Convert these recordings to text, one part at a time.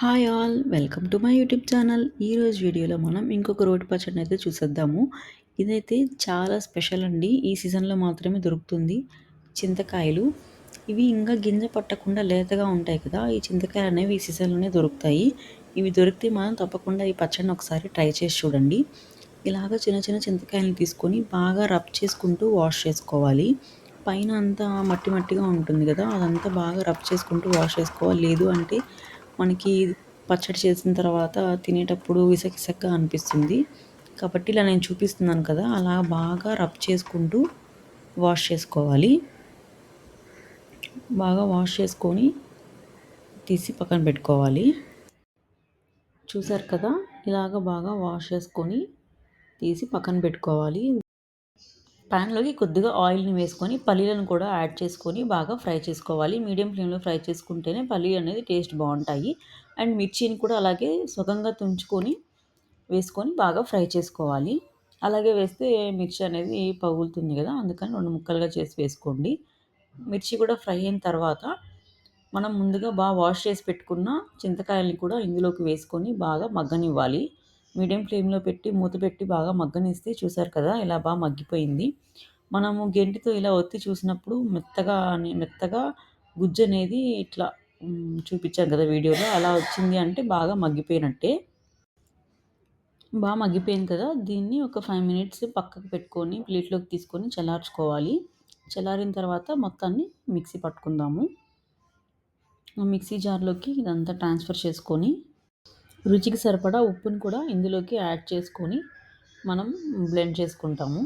Hi all welcome to my YouTube channel. ఈరోజు వీడియోలో మనం ఇంకొక రోటి పచ్చడిని అయితే చూసేద్దాము. ఇదైతే చాలా స్పెషల్ అండి. ఈ సీజన్లో మాత్రమే దొరుకుతుంది. చింతకాయలు. ఇవి ఇంకా గింజ పట్టకుండా లేతగా ఉంటాయి కదా ఈ చింతకాయలు అనేవి ఈ సీజన్లోనే దొరుకుతాయి. ఇవి దొరికితే మనం తప్పకుండా ఈ పచ్చడిని ఒకసారి ట్రై చేసి చూడండి. ఇలాగ చిన్న చిన్న చింతకాయలను తీసుకొని బాగా రబ్ చేసుకుంటూ వాష్ చేసుకోవాలి. పైన అంతా మట్టి మట్టిగా ఉంటుంది కదా అదంతా బాగా రబ్ చేసుకుంటూ వాష్ చేసుకోవాలి. లేదు అంటే మనకి పచ్చడి చేసిన తర్వాత తినేటప్పుడు విసగిసగ్గా అనిపిస్తుంది. కాబట్టి ఇలా నేను చూపిస్తున్నాను కదా అలా బాగా రబ్ చేసుకుంటూ వాష్ చేసుకోవాలి. బాగా వాష్ చేసుకొని తీసి పక్కన పెట్టుకోవాలి. చూసారు కదా ఇలాగ బాగా వాష్ చేసుకొని తీసి పక్కన పెట్టుకోవాలి. ప్యాన్లోకి కొద్దిగా ఆయిల్ని వేసుకొని పల్లీలను కూడా యాడ్ చేసుకొని బాగా ఫ్రై చేసుకోవాలి. మీడియం ఫ్లేమ్లో ఫ్రై చేసుకుంటేనే పల్లీలు అనేది టేస్ట్ బాగుంటాయి. అండ్ మిర్చిని కూడా అలాగే సుఖంగా తుంచుకొని వేసుకొని బాగా ఫ్రై చేసుకోవాలి. అలాగే వేస్తే మిర్చి అనేది పగులుతుంది కదా అందుకని రెండు ముక్కలుగా చేసి వేసుకోండి. మిర్చి కూడా ఫ్రై అయిన తర్వాత మనం ముందుగా బాగా వాష్ చేసి పెట్టుకున్న చింతకాయల్ని కూడా ఇందులోకి వేసుకొని బాగా మగ్గనివ్వాలి. మీడియం ఫ్లేమ్లో పెట్టి మూత పెట్టి బాగా మగ్గనిస్తే చూసారు కదా ఇలా బాగా మగ్గిపోయింది. మనము గెంటితో ఇలా ఒత్తి చూసినప్పుడు మెత్తగా మెత్తగా గుజ్జు అనేది ఇట్లా చూపించాను కదా వీడియోలో అలా వచ్చింది అంటే బాగా మగ్గిపోయినట్టే. బాగా మగ్గిపోయింది కదా దీన్ని ఒక ఫైవ్ మినిట్స్ పక్కకు పెట్టుకొని ప్లేట్లోకి తీసుకొని చల్లార్చుకోవాలి. చల్లారిన తర్వాత మొత్తాన్ని మిక్సీ పట్టుకుందాము. మిక్సీ జార్లోకి ఇదంతా ట్రాన్స్ఫర్ చేసుకొని రుచికి సరిపడా ఉప్పుని కూడా ఇందులోకి యాడ్ చేసుకొని మనం బ్లెండ్ చేసుకుంటాము.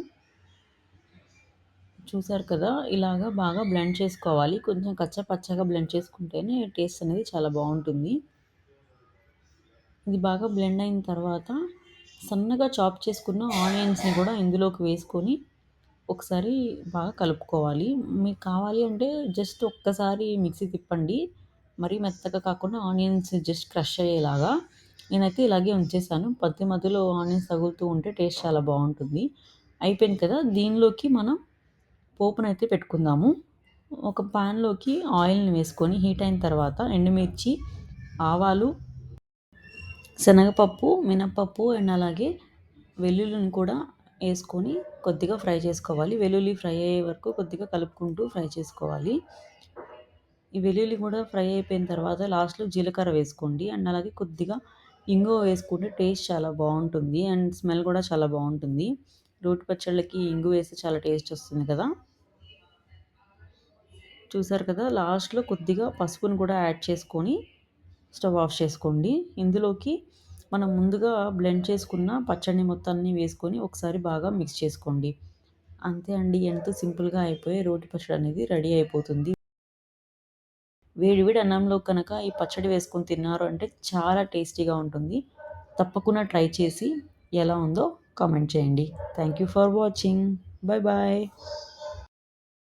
చూసారు కదా ఇలాగా బాగా బ్లెండ్ చేసుకోవాలి. కొంచెం కచ్చా పచ్చగా బ్లెండ్ చేసుకుంటేనే టేస్ట్ అనేది చాలా బాగుంటుంది. ఇది బాగా బ్లెండ్ అయిన తర్వాత సన్నగా చాప్ చేసుకున్న ఆనియన్స్ని కూడా ఇందులోకి వేసుకొని ఒకసారి బాగా కలుపుకోవాలి. మీకు కావాలి అంటే జస్ట్ ఒక్కసారి మిక్సీ తిప్పండి. మరీ మెత్తగా కాకుండా ఆనియన్స్ జస్ట్ క్రష్ అయ్యేలాగా నేనైతే ఇలాగే ఉంచేసాను. పత్తి మధ్యలో ఆనియన్స్ తగులుతూ ఉంటే టేస్ట్ చాలా బాగుంటుంది. అయిపోయింది కదా? దీనిలోకి మనం పోపునైతే పెట్టుకుందాము. ఒక పాన్లోకి ఆయిల్ని వేసుకొని హీట్ అయిన తర్వాత ఎండుమిర్చి ఆవాలు శనగపప్పు మినపప్పు అండ్ అలాగే వెల్లుల్లిని కూడా వేసుకొని కొద్దిగా ఫ్రై చేసుకోవాలి. వెల్లుల్లి ఫ్రై అయ్యే వరకు కొద్దిగా కలుపుకుంటూ ఫ్రై చేసుకోవాలి. ఈ వెల్లుల్లి కూడా ఫ్రై అయిపోయిన తర్వాత లాస్ట్లో జీలకర్ర వేసుకోండి. అండ్ అలాగే కొద్దిగా ఇంగువ వేసుకుంటే టేస్ట్ చాలా బాగుంటుంది అండ్ స్మెల్ కూడా చాలా బాగుంటుంది. రోటి పచ్చళ్ళకి ఇంగు వేస్తే చాలా టేస్ట్ వస్తుంది కదా. చూసారు కదా లాస్ట్లో కొద్దిగా పసుపును కూడా యాడ్ చేసుకొని స్టవ్ ఆఫ్ చేసుకోండి. ఇందులోకి మనం ముందుగా బ్లెండ్ చేసుకున్న పచ్చడిని మొత్తాన్ని వేసుకొని ఒకసారి బాగా మిక్స్ చేసుకోండి. అంతే అండి ఎంతో సింపుల్గా అయిపోయి రోటి పచ్చడి అనేది రెడీ అయిపోతుంది. వేడివేడి అన్నంలో కనుక ఈ పచ్చడి వేసుకొని తిన్నారు అంటే చాలా టేస్టీగా ఉంటుంది. తప్పకుండా ట్రై చేసి ఎలా ఉందో కామెంట్ చేయండి. Thank you for watching bye bye